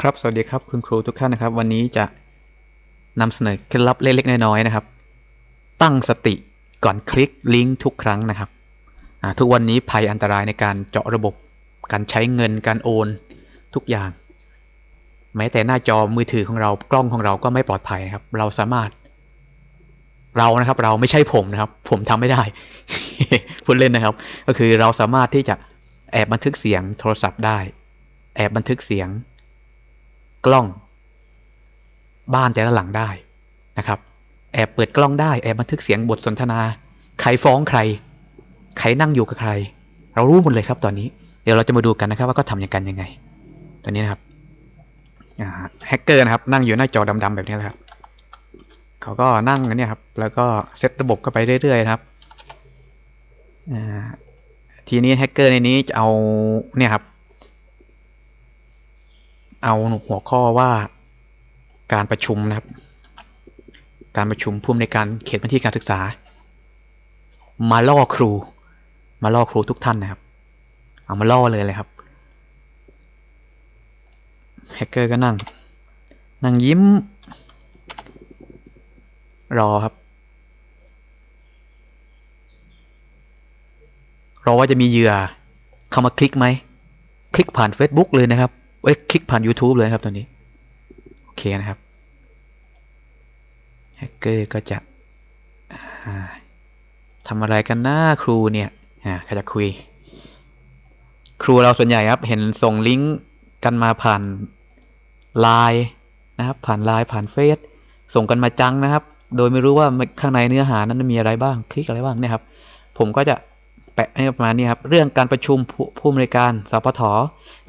ครับ สวัสดีครับคุณครูทุกท่านนะครับ วันนี้จะนำเสนอเคล็ดลับเล็กๆน้อยๆนะครับ ตั้งสติก่อนคลิกลิงก์ทุกครั้งนะครับทุกวันนี้ภัยอันตรายในการเจาะระบบ การใช้เงินการโอนทุกอย่าง แม้แต่หน้าจอมือถือของเรากล้องของเราก็ไม่ปลอดภัยนะครับ เราสามารถ เรานะครับเราไม่ใช่ผมนะครับ ผมทำไม่ได้พูดเล่นนะครับ ก็คือเราสามารถที่จะแอบบันทึกเสียงโทรศัพท์ได้ แอบบันทึกเสียง กล้อง บ้านแต่ละหลังได้นะครับ แอบเปิดกล้องได้ แอบบันทึกเสียงบทสนทนา ใครฟ้องใคร ใครนั่งอยู่กับใคร เรารู้หมดเลยครับตอนนี้ เดี๋ยวเราจะมาดูกันนะครับว่าเขาทำอย่างกันยังไง ตอนนี้นะครับแฮกเกอร์นะครับนั่งอยู่หน้าจอดำๆแบบนี้แหละครับเขาก็นั่งเนี่ยครับแล้วก็เซตระบบเข้าไปเรื่อยๆนะครับทีนี้แฮกเกอร์ในนี้จะเอาเนี่ยครับ เอาหัวข้อว่าการประชุมนะครับ การประชุมผู้อำนวยการเขตพื้นที่การศึกษา มาล่อครู มาล่อครูทุกท่านนะครับ เอามาล่อเลยเลยครับแฮกเกอร์ก็นั่ง นั่งยิ้ม รอครับ รอว่าจะมีเหยื่อเข้ามาคลิกไหม คลิกผ่าน Facebook เลยนะครับ เอ้ยคลิกผ่าน YouTube เลยครับตอนนี้ โอเคนะครับแฮกเกอร์ก็จะทำอะไรกันหน้าครูเนี่ยอ่าเขาจะคุย ครูเราส่วนใหญ่ครับ เห็นส่งลิงก์กันมาผ่านไลน์นะครับ ผ่านไลน์ผ่านเฟซส่งกันมาจังนะครับ โดยไม่รู้ว่าข้างในเนื้อหานั้นมีอะไรบ้าง คลิกอะไรบ้างเนี่ยครับ ผมก็จะ ปะให้ประมาณนี้ครับ เรื่องการประชุมผู้ผู้อำนวยการสปท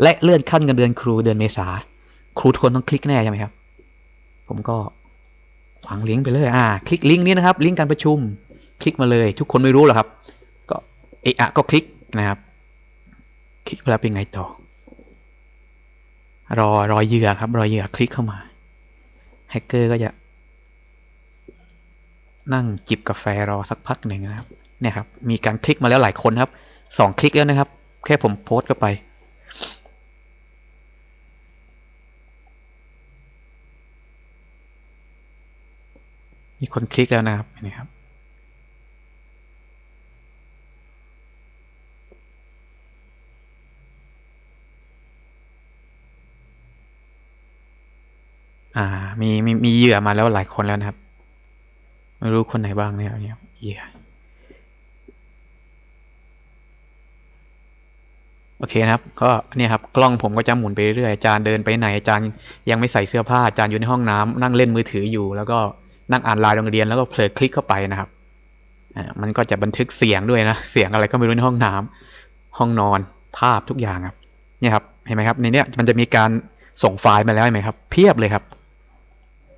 และเลื่อนขั้นเงินเดือนครูเดือนเมษาครูทุกคนต้องคลิกแน่ใช่ไหมครับ ผมก็วางลิงก์ไปเลยอ่า คลิกลิงก์นี้นะครับ ลิงก์การประชุม คลิกมาเลย ทุกคนไม่รู้หรอครับ ก็เอะอะก็คลิกนะครับ คลิกแล้วเป็นไงต่อ รอรอเหยื่อครับ รอเหยื่อคลิกเข้ามาแฮกเกอร์ก็จะนั่งจิบกาแฟรอสักพักหนึ่งนะครับ เนี่ยครับมีการคลิกมาแล้วหลายคนครับสองคลิกแล้วนะครับ แค่ผมโพสต์เข้าไป มีคนคลิกแล้วนะครับเห็นี่ครับอ่ามีมีมีเหยื่อมาแล้วหลายคนแล้วนะครับ ไม่รู้คนไหนบ้างเนี่ยเนี่ยเหยื่อ โอเคนะครับ ก็เนี่ยครับกล้องผมก็จะหมุนไปเรื่อยอาจารย์เดินไปไหนอาจารย์ยังไม่ใส่เสื้อผ้าอาจารย์อยู่ในห้องน้ำนั่งเล่นมือถืออยู่ แล้วก็นั่งอ่านไลน์โรงเรียนแล้วก็เผลอคลิกเข้าไปนะครับอ่ามันก็จะบันทึกเสียงด้วยนะเสียงอะไรก็ไม่รู้ในห้องน้ำห้องนอนภาพทุกอย่างครับเนี่ยครับเห็นไหมครับในเนี้ยมันจะมีการส่งไฟล์มาแล้วเห็นไหมครับ เพียบเลยครับ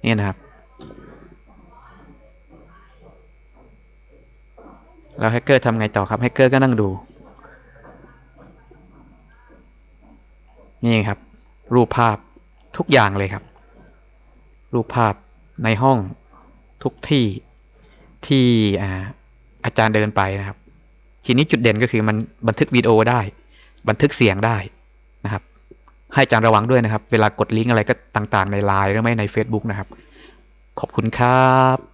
นี่นะครับแล้วแฮกเกอร์ทำไงต่อครับแฮกเกอร์ก็นั่งดู นี่ครับ รูปภาพทุกอย่างเลยครับ รูปภาพในห้องทุกที่ที่อาจารย์เดินไปนะครับ ทีนี้จุดเด่นก็คือมันบันทึกวิดีโอได้ บันทึกเสียงได้นะครับ ให้อาจารย์ระวังด้วยนะครับ เวลากดลิงก์อะไรก็ต่างๆในไลน์หรือไม่ใน Facebook นะครับ ขอบคุณครับ